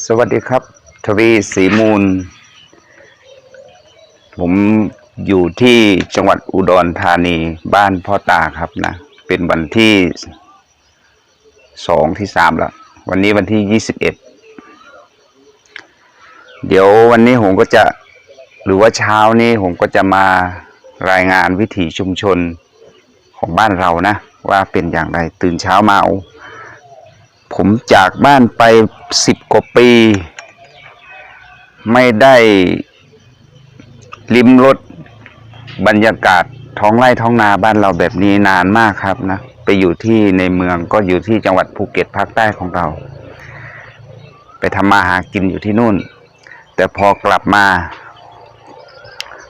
สวัสดีครับ ทวีศรีมูล ผมอยู่ที่จังหวัดอุดรธานีบ้านพ่อตาครับนะ เป็นวันที่สองที่สามแล้ววันนี้วันที่ยี่สิบเอ็ดเดี๋ยววันนี้ผมก็จะหรือว่าเช้านี้ผมก็จะมารายงานวิถีชุมชนของบ้านเรานะ ว่าเป็นอย่างไรตื่นเช้ามาเอาผมจากบ้านไป สิบกว่าปี ไม่ได้ลิมรถบรรยากาศท้องไร่ท้องนาบ้านเราแบบนี้นานมากครับนะ ไปอยู่ที่ในเมืองก็อยู่ที่จังหวัดภูเก็ตภาคใต้ของเรา ไปทำมาหากินอยู่ที่นู่น แต่พอกลับมา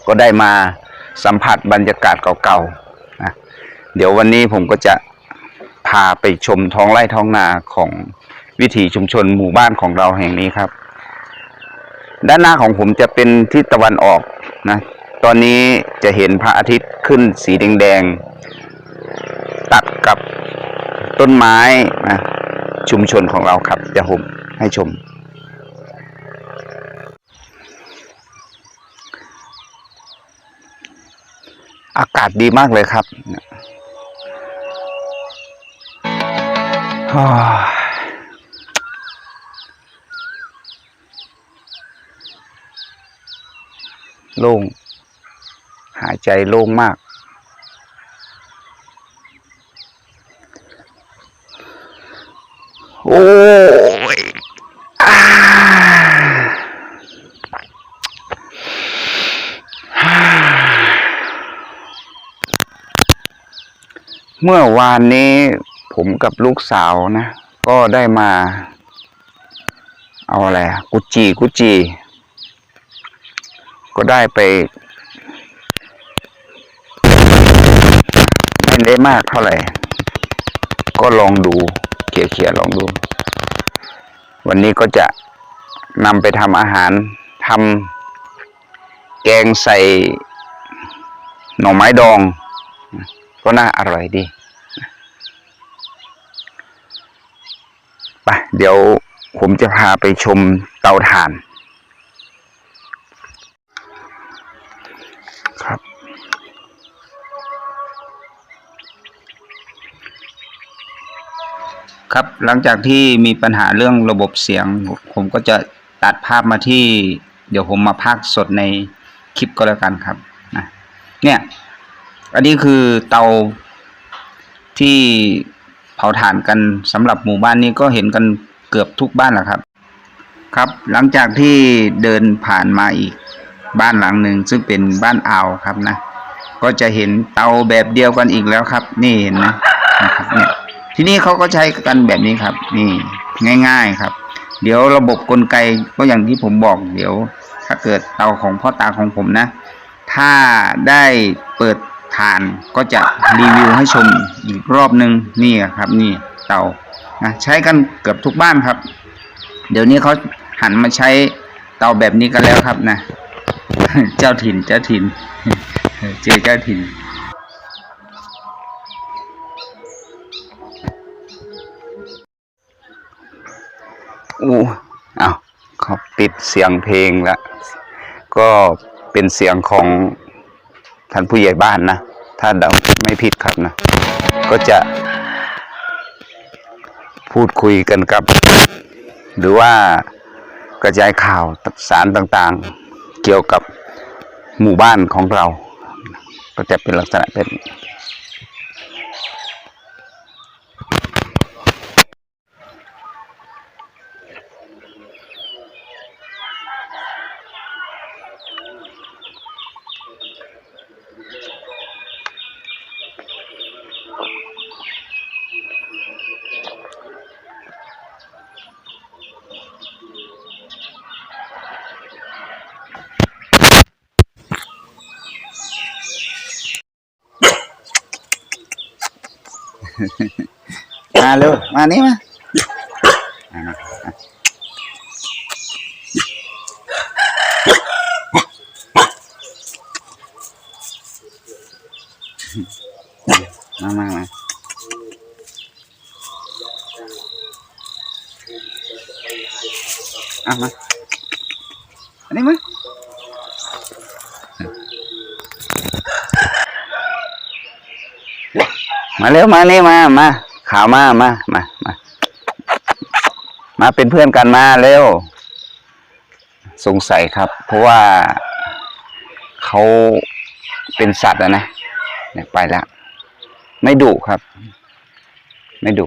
ก็ได้มาสัมผัสบรรยากาศเก่าๆนะเดี๋ยววันนี้ผมก็จะพาไปชมท้องไร่ท้องนาของ วิถีชุมชนหมู่บ้านของเราแห่งนี้ครับ ด้านหน้าของผมจะเป็นทิศตะวันออกนะ ตอนนี้จะเห็นพระอาทิตย์ขึ้นสีแดงๆตัดกับต้นไม้นะชุมชนของเราครับเดี๋ยวผมให้ชม อากาศดีมากเลยครับฮ่ โล่ง หายใจโล่งมาก โอ้ยเมื่อวานนี้ผมกับลูกสาวนะ ก็ได้มา เอาอะไรกุจีกุจี ก็ได้ไปไม่ได้มากเท่าไหร่ ก็ลองดูเขี่ยเขี่ยๆลองดู วันนี้ก็จะนำไปทำอาหารทำแกงใส่หน่อไม้ดอง ก็น่าอร่อยดีไปเดี๋ยวผมจะพาไปชมเตาถ่าน ครับหลังจากที่มีปัญหาเรื่องระบบเสียง ผมก็จะตัดภาพมาที่ เดี๋ยวผมมาพากสดในคลิปก็แล้วกันครับนะเนี่ย อันนี้คือเตาที่เผาถ่านกันสำหรับหมู่บ้านนี้ก็เห็นกันเกือบทุกบ้านแหละครับ ครับ หลังจากที่เดินผ่านมาอีกบ้านหลังหนึ่งซึ่งเป็นบ้านอ่าวครับนะ ก็จะเห็นเตาแบบเดียวกันอีกแล้วครับ นี่เห็นไหมนะครับเนี่ย ที่นี่เขาก็ใช้กันแบบนี้ครับ นี่ง่าย ๆครับ เดี๋ยวระบบกลไกก็อย่างที่ผมบอก เดี๋ยว ถ้าเกิดเตาของพ่อตาของผมนะ ถ้าได้เปิดฐานก็จะรีวิวให้ชมอีกรอบนึงนี่ครับ นี่เตานะใช้กันเกือบทุกบ้านครับ เดี๋ยวนี้เขาหันมาใช้เตาแบบนี้กันแล้วครับนะ เจ้าถิ่นเจ้าถิ่น เจอเจ้าถิ่น อู้อ้าวเขาปิดเสียงเพลงแล้วก็เป็นเสียงของท่านผู้ใหญ่บ้านนะ ถ้าเดาไม่ผิดครับนะ ก็จะพูดคุยกันกับ หรือว่ากระจายข่าวสารต่างๆ เกี่ยวกับหมู่บ้านของเรา ก็จะเป็นลักษณะเป็น มาเร็วมานี่มาอ่ามามามาอะมาอันนี้มา มาเร็วมานี่มามาข่าวมามามามา มาเป็นเพื่อนกันมาเร็ว สงสัยครับ เพราะว่าเขาเป็นสัตว์นะเนี่ยไปล้วไม่ดุครับ ไม่ดุ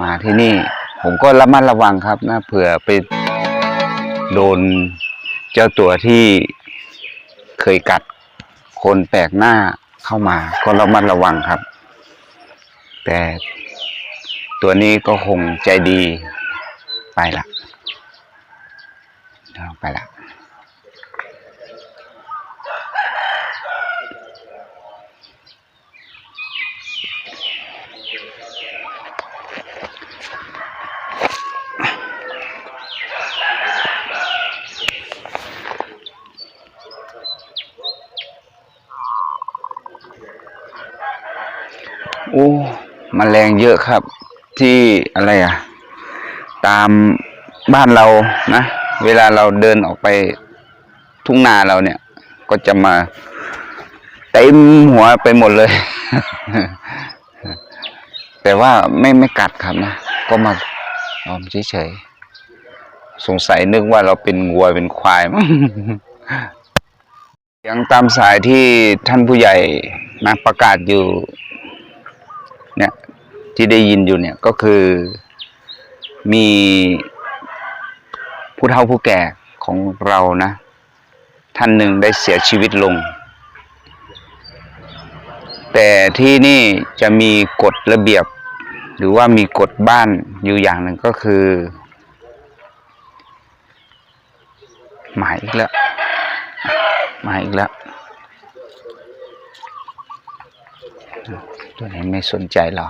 มาที่นี่ ผมก็ระมัดระวังครับนะเผื่อไปโดนเจ้าตัวที่เคยกัดคนแปลกหน้า เข้ามา ก็ระมัดระวังครับ แต่ตัวนี้ก็คงใจดีไปละไปละ โอ้ มแมลงเยอะครับ ที่อะไรอะตามบ้านเรานะ เวลาเราเดินออกไปทุ่งนาเราเนี่ย ก็จะมาเต็มหัวไปหมดเลย แต่ว่าไม่ไม่กัดครับนะ ก็มาลอมเฉยๆสงสัยนึกว่าเราเป็นวัวเป็นควายมั้งยังตามสายที่ท่านผู้ใหญ่นะประกาศอยู่ เนี่ยที่ได้ยินอยู่เนี่ยก็คือมีผู้เฒ่าผู้แก่ของเรานะ ท่านหนึ่งได้เสียชีวิตลง แต่ที่นี่จะมีกฎระเบียบ หรือว่ามีกฎบ้านอยู่อย่างหนึ่งก็คือ หมายอีกแล้วหมายอีกแล้ว ตัวนี้ไม่สนใจเรา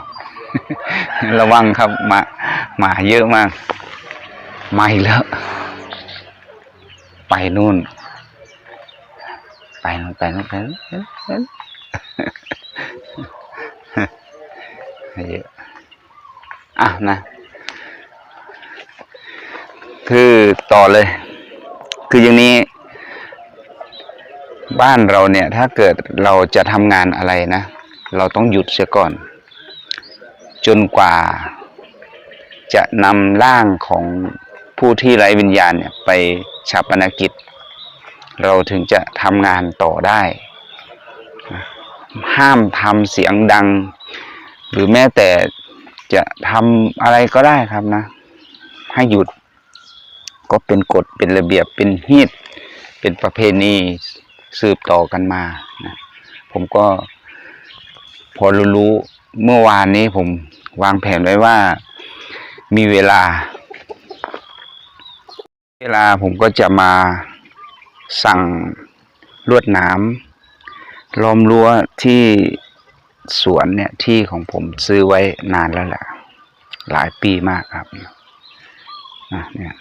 ระวังครับหมาหมาเยอะมากมาอีกแล้ว ไปนู่น ไปนู่นไปนู่นไปนู่นเยอะอะนะ คือต่อเลย คืออย่างนี้ บ้านเราเนี่ย ถ้าเกิดเราจะทำงานอะไรนะ เราต้องหยุดเสียก่อน จนกว่าจะนำร่างของผู้ที่ไร้วิญญาณเนี่ยไปชาปนกิจ เราถึงจะทำงานต่อได้ ห้ามทำเสียงดัง หรือแม้แต่จะทำอะไรก็ได้ครับนะ ให้หยุดก็เป็นกฎเป็นระเบียบเป็นฮีตเป็นประเพณีสืบต่อกันมานะผมก็ อรู้เมื่อวานนี้ผมวางแผนไว้ว่ามีเวลา เวลาผมก็จะมาสั่งลวดหน้ำล้อมรั้วที่สวนเนี่ยที่ของผมซื้อไว้นานแล้วแหละหลายปีมากครับนะเนี่ย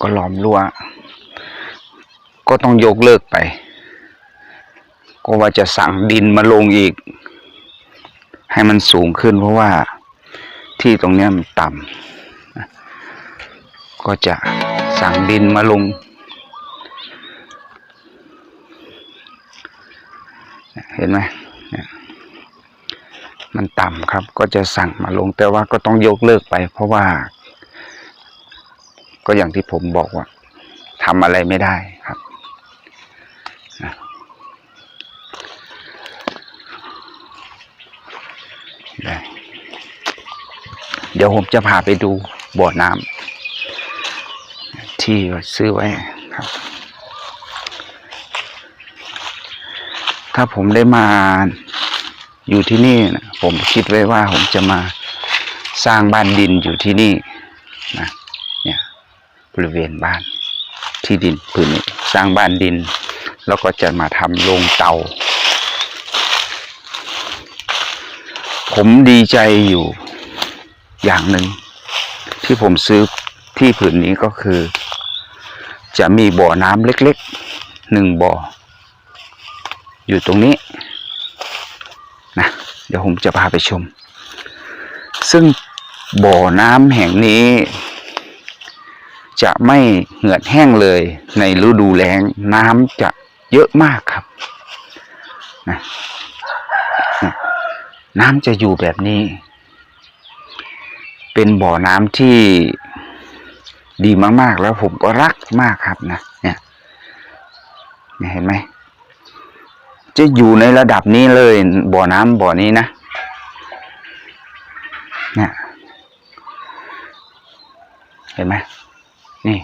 ก็ล้อมรั้วก็ต้องยกเลิกไป ก็ว่าจะสั่งดินมาลงอีก ให้มันสูงขึ้นเพราะว่าที่ตรงนี้มันต่ำก็จะสั่งดินมาลง เห็นไหมมันต่ำครับ ก็จะสั่งมาลง แต่ว่าก็ต้องยกเลิกไป เพราะว่า ก็อย่างที่ผมบอกว่าทำอะไรไม่ได้เดี๋ยวผมจะพาไปดูบ่อน้ำที่ซื้อไว้ครับ ถ้าผมได้มาอยู่ที่นี่นะผมคิดไว้ว่าผมจะมาสร้างบ้านดินอยู่ที่นี่นะเนี่ยบริเวณบ้านที่ดินผืนนี้สร้างบ้านดิน แล้วก็จะมาทำโรงเตา ผมดีใจอยู่ อย่างหนึ่งที่ผมซื้อที่ผืนนี้ก็คือ จะมีบ่อน้ำเล็กๆหนึ่งบ่อ อยู่ตรงนี้นะเดี๋ยวผมจะพาไปชม ซึ่งบ่อน้ำแห่งนี้ จะไม่เหือดแห้งเลยในฤดูแล้งน้ำจะเยอะมากครับนะนะน้ำจะอยู่แบบนี้ เป็นบ่อน้ำที่ดีมากๆ แล้วผมก็รักมากครับนะเนี่ยเห็นไหมจะอยู่ในระดับนี้เลย บ่อน้ำบ่อนี้นะเนี่ยเห็นไหมนี่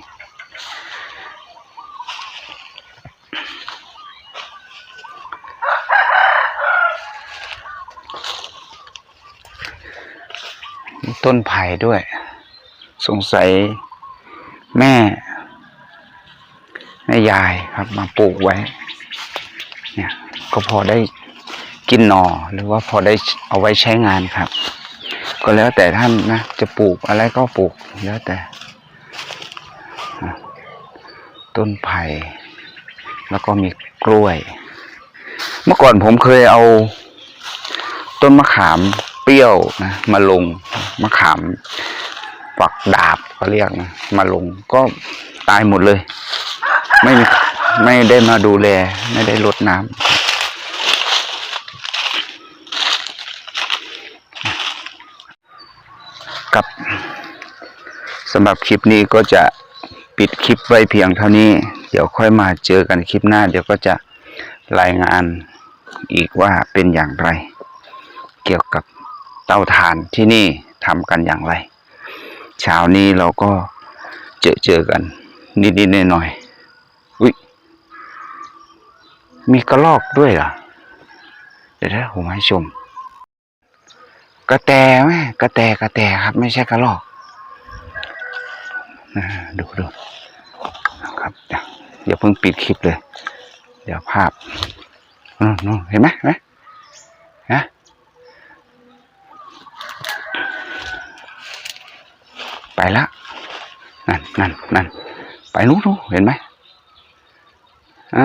ต้นไผ่ด้วย สงสัยแม่ แม่ยายครับมาปลูกไว้ เนี่ย ก็พอได้กินหน่อหรือว่าพอได้เอาไว้ใช้งานครับ ก็แล้วแต่ท่านนะจะปลูกอะไรก็ปลูกแล้วแต่ ต้นไผ่แล้วก็มีกล้วย เมื่อก่อนผมเคยเอาต้นมะขาม ปรี้ยวนะมาลงมะขามฝักดาบก็เรียกนะมาลงก็ตายหมดเลย ไม่ไม่ได้มาดูแล ไม่ได้รดน้ำกับสำหรับคลิปนี้ก็จะปิดคลิปไว้เพียงเท่านี้ เดี๋ยวค่อยมาเจอกันคลิปหน้า เดี๋ยวก็จะรายงานอีกว่าเป็นอย่างไร เกี่ยวกับ เตาถ่านที่นี่ทำกันอย่างไร เช้านี้เราก็เจอเจอกัน นิดๆหน่อยๆอุ้ยมีกระลอกด้วยเหรอเดี๋ยวนะผมให้ชม กระแตไหมกระแตกระแตครับ ไม่ใช่กระลอกดูดูนะครับอย่าเพิ่งปิดคลิปเลย เดี๋ยวภาพนู่นเห็นไหมไหมนะ ไปละนั่นนั่นนั่นไปนู้นนู้นเห็นไหมอ่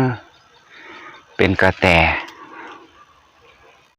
าเป็นกระแต